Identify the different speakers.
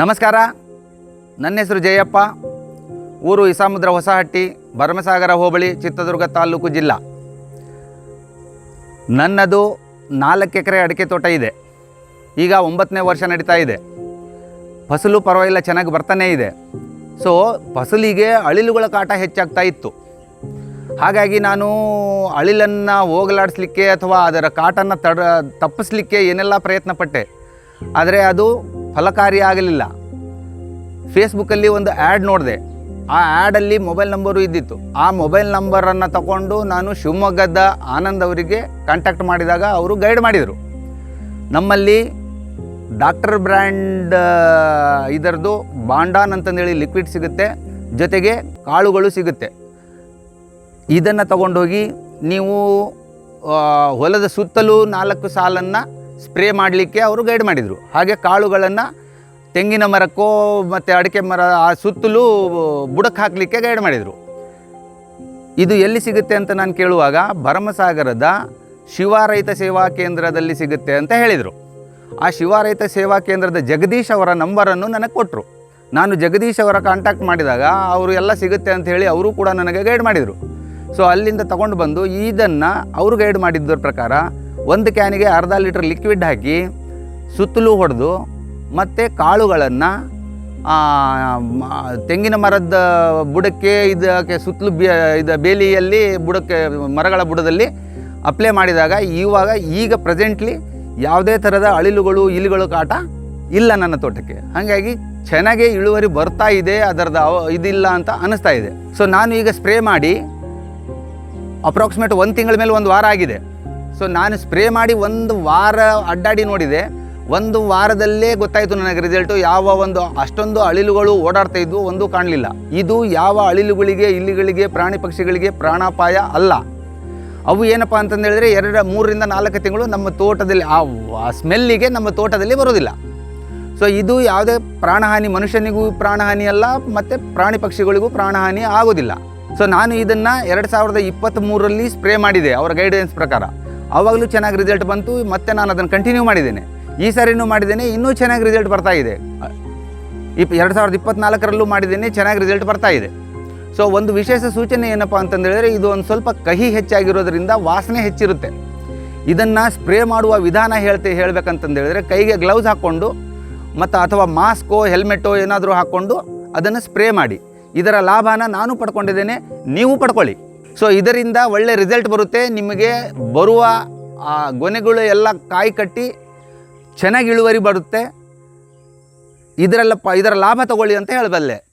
Speaker 1: ನಮಸ್ಕಾರ. ನನ್ನ ಹೆಸರು ಜಯಪ್ಪ. ಊರು ಇಸಾಮುದ್ರ ಹೊಸಹಟ್ಟಿ, ಭರಮಸಾಗರ ಹೋಬಳಿ, ಚಿತ್ರದುರ್ಗ ತಾಲೂಕು ಜಿಲ್ಲಾ. ನನ್ನದು ನಾಲ್ಕು ಎಕರೆ ಅಡಿಕೆ ತೋಟ ಇದೆ. ಈಗ ಒಂಬತ್ತನೇ ವರ್ಷ ನಡೀತಾ ಇದೆ. ಫಸಲು ಪರವಾಗಿಲ್ಲ, ಚೆನ್ನಾಗಿ ಬರ್ತಾನೇ ಇದೆ. ಸೊ ಫಸಲಿಗೆ ಅಳಿಲುಗಳ ಕಾಟ ಹೆಚ್ಚಾಗ್ತಾ ಇತ್ತು. ಹಾಗಾಗಿ ನಾನು ಅಳಿಲನ್ನು ಹೋಗಲಾಡಿಸ್ಲಿಕ್ಕೆ ಅಥವಾ ಅದರ ಕಾಟನ್ನು ತಡ, ತಪ್ಪಿಸ್ಲಿಕ್ಕೆ ಏನೆಲ್ಲ ಪ್ರಯತ್ನ ಪಟ್ಟೆ ಆದರೆ ಅದು ಫಲಕಾರಿ ಆಗಲಿಲ್ಲ. ಫೇಸ್ಬುಕ್ಕಲ್ಲಿ ಒಂದು ಆ್ಯಡ್ ನೋಡಿದೆ. ಆ ಆ್ಯಡಲ್ಲಿ ಮೊಬೈಲ್ ನಂಬರು ಇದ್ದಿತ್ತು. ಆ ಮೊಬೈಲ್ ನಂಬರನ್ನು ತಗೊಂಡು ನಾನು ಶಿವಮೊಗ್ಗದ ಆನಂದ್ ಅವರಿಗೆ ಕಾಂಟ್ಯಾಕ್ಟ್ ಮಾಡಿದಾಗ ಅವರು ಗೈಡ್ ಮಾಡಿದರು. ನಮ್ಮಲ್ಲಿ ಡಾಕ್ಟರ್ ಬ್ರ್ಯಾಂಡ್ ಇದರದು ಬಾಂಡಾನ್ ಅಂತಂದೇಳಿ ಲಿಕ್ವಿಡ್ ಸಿಗುತ್ತೆ. ಜೊತೆಗೆ ಕಾಳುಗಳು ಸಿಗುತ್ತೆ. ಇದನ್ನು ತಗೊಂಡೋಗಿ ನೀವು ಹೊಲದ ಸುತ್ತಲೂ ನಾಲ್ಕು ಸಾಲನ್ನು ಸ್ಪ್ರೇ ಮಾಡಲಿಕ್ಕೆ ಅವರು ಗೈಡ್ ಮಾಡಿದರು. ಹಾಗೆ ಕಾಳುಗಳನ್ನು ತೆಂಗಿನ ಮರಕ್ಕೋ ಮತ್ತು ಅಡಿಕೆ ಮರ, ಆ ಸುತ್ತಲೂ ಬುಡಕ್ಕೆ ಹಾಕಲಿಕ್ಕೆ ಗೈಡ್ ಮಾಡಿದರು. ಇದು ಎಲ್ಲಿ ಸಿಗುತ್ತೆ ಅಂತ ನಾನು ಕೇಳುವಾಗ ಭರಮಸಾಗರದ ಶಿವಾರೈತ ಸೇವಾ ಕೇಂದ್ರದಲ್ಲಿ ಸಿಗುತ್ತೆ ಅಂತ ಹೇಳಿದರು. ಆ ಶಿವಾರೈತ ಸೇವಾ ಕೇಂದ್ರದ ಜಗದೀಶ್ ಅವರ ನಂಬರನ್ನು ನನಗೆ ಕೊಟ್ಟರು ನಾನು ಜಗದೀಶ್ ಅವರ ಕಾಂಟ್ಯಾಕ್ಟ್ ಮಾಡಿದಾಗ ಅವರು ಎಲ್ಲ ಸಿಗುತ್ತೆ ಅಂತ ಹೇಳಿ ಅವರು ಕೂಡ ನನಗೆ ಗೈಡ್ ಮಾಡಿದರು. ಸೊ ಅಲ್ಲಿಂದ ತಗೊಂಡು ಬಂದು ಇದನ್ನು ಅವರು ಗೈಡ್ ಮಾಡಿದ್ದರ ಪ್ರಕಾರ ಒಂದು ಕ್ಯಾನಿಗೆ ಅರ್ಧ ಲೀಟ್ರ್ ಲಿಕ್ವಿಡ್ ಹಾಕಿ ಸುತ್ತಲೂ ಹೊಡೆದು ಮತ್ತು ಕಾಳುಗಳನ್ನು ತೆಂಗಿನ ಮರದ ಬುಡಕ್ಕೆ ಇದಕ್ಕೆ ಸುತ್ತಲು ಬೇ, ಇದು ಬೇಲಿಯಲ್ಲಿ ಬುಡಕ್ಕೆ, ಮರಗಳ ಬುಡದಲ್ಲಿ ಅಪ್ಲೈ ಮಾಡಿದಾಗ ಇವಾಗ ಈಗ ಪ್ರೆಸೆಂಟ್ಲಿ ಯಾವುದೇ ಥರದ ಅಳಿಲುಗಳು, ಇಲಿಗಳು ಕಾಟ ಇಲ್ಲ ನನ್ನ ತೋಟಕ್ಕೆ. ಹಾಗಾಗಿ ಚೆನ್ನಾಗೇ ಇಳುವರಿ ಬರ್ತಾ ಇದೆ, ಅದರದ ಇದಿಲ್ಲ ಅಂತ ಅನ್ನಿಸ್ತಾ ಇದೆ. ಸೊ ನಾನು ಈಗ ಸ್ಪ್ರೇ ಮಾಡಿ ಅಪ್ರಾಕ್ಸಿಮೇಟ್ ಒಂದು ತಿಂಗಳ ಮೇಲೆ ಒಂದು ವಾರ ಆಗಿದೆ. ಸೊ ನಾನು ಸ್ಪ್ರೇ ಮಾಡಿ ಒಂದು ವಾರ ಅಡ್ಡಾಡಿ ನೋಡಿದೆ. ಒಂದು ವಾರದಲ್ಲೇ ಗೊತ್ತಾಯಿತು ನನಗೆ ರಿಸಲ್ಟು ಯಾವ ಒಂದು ಅಷ್ಟೊಂದು ಅಳಿಲುಗಳು ಓಡಾಡ್ತಾ ಇದ್ವು ಒಂದು ಕಾಣಲಿಲ್ಲ. ಇದು ಯಾವ ಅಳಿಲುಗಳಿಗೆ ಇಲ್ಲಿಗಳಿಗೆ ಪ್ರಾಣಿ ಪಕ್ಷಿಗಳಿಗೆ ಪ್ರಾಣಾಪಾಯ ಅಲ್ಲ. ಅವು ಏನಪ್ಪ ಅಂತಂದು ಹೇಳಿದ್ರೆ ಎರಡು, ಮೂರರಿಂದ ನಾಲ್ಕು ತಿಂಗಳು ನಮ್ಮ ತೋಟದಲ್ಲಿ, ಆ ಸ್ಮೆಲ್ಲಿಗೆ ನಮ್ಮ ತೋಟದಲ್ಲಿ ಬರೋದಿಲ್ಲ. ಸೊ ಇದು ಯಾವುದೇ ಪ್ರಾಣಹಾನಿ, ಮನುಷ್ಯನಿಗೂ ಪ್ರಾಣಹಾನಿ ಅಲ್ಲ, ಮತ್ತು ಪ್ರಾಣಿ ಪಕ್ಷಿಗಳಿಗೂ ಪ್ರಾಣಹಾನಿ ಆಗೋದಿಲ್ಲ. ಸೊ ನಾನು ಇದನ್ನು ಎರಡು ಸಾವಿರದ ಇಪ್ಪತ್ತ್ಮೂರರಲ್ಲಿ ಸ್ಪ್ರೇ ಮಾಡಿದೆ, ಅವರ ಗೈಡೆನ್ಸ್ ಪ್ರಕಾರ. ಆವಾಗಲೂ ಚೆನ್ನಾಗಿ ರಿಸಲ್ಟ್ ಬಂತು, ಮತ್ತೆ ನಾನು ಅದನ್ನು ಕಂಟಿನ್ಯೂ ಮಾಡಿದ್ದೇನೆ. ಈ ಸಾರಿನೂ ಮಾಡಿದ್ದೇನೆ, ಇನ್ನೂ ಚೆನ್ನಾಗಿ ರಿಸಲ್ಟ್ ಬರ್ತಾ ಇದೆ. ಇಪ್ ಎರಡು ಸಾವಿರದ ಇಪ್ಪತ್ನಾಲ್ಕರಲ್ಲೂ ಮಾಡಿದ್ದೇನೆ, ಚೆನ್ನಾಗಿ ರಿಸಲ್ಟ್ ಬರ್ತಾ ಇದೆ. ಸೊ ಒಂದು ವಿಶೇಷ ಸೂಚನೆ ಏನಪ್ಪ ಅಂತಂದೇಳಿದ್ರೆ ಇದು ಒಂದು ಸ್ವಲ್ಪ ಕಹಿ ಹೆಚ್ಚಾಗಿರೋದ್ರಿಂದ ವಾಸನೆ ಹೆಚ್ಚಿರುತ್ತೆ. ಇದನ್ನು ಸ್ಪ್ರೇ ಮಾಡುವ ವಿಧಾನ ಹೇಳ್ತೆ, ಹೇಳ್ಬೇಕಂತಂದು ಹೇಳಿದ್ರೆ, ಕೈಗೆ ಗ್ಲೌಸ್ ಹಾಕ್ಕೊಂಡು, ಮತ್ತು ಅಥವಾ ಮಾಸ್ಕೋ ಹೆಲ್ಮೆಟ್ಟೋ ಏನಾದರೂ ಹಾಕ್ಕೊಂಡು ಅದನ್ನು ಸ್ಪ್ರೇ ಮಾಡಿ. ಇದರ ಲಾಭನ ನಾನು ಪಡ್ಕೊಂಡಿದ್ದೇನೆ, ನೀವು ಪಡ್ಕೊಳ್ಳಿ. ಸೊ ಇದರಿಂದ ಒಳ್ಳೆ ರಿಸಲ್ಟ್ ಬರುತ್ತೆ. ನಿಮಗೆ ಬರುವ, ಆ, ಗೊನೆಗಳು ಎಲ್ಲ ಕಾಯಿ ಕಟ್ಟಿ ಚೆನ್ನಾಗಿ ಇಳುವರಿ ಬರುತ್ತೆ. ಇದರಲ್ಲಪ್ಪ ಪ, ಇದರ ಲಾಭ ತಗೊಳ್ಳಿ ಅಂತ ಹೇಳಬಲ್ಲೆ.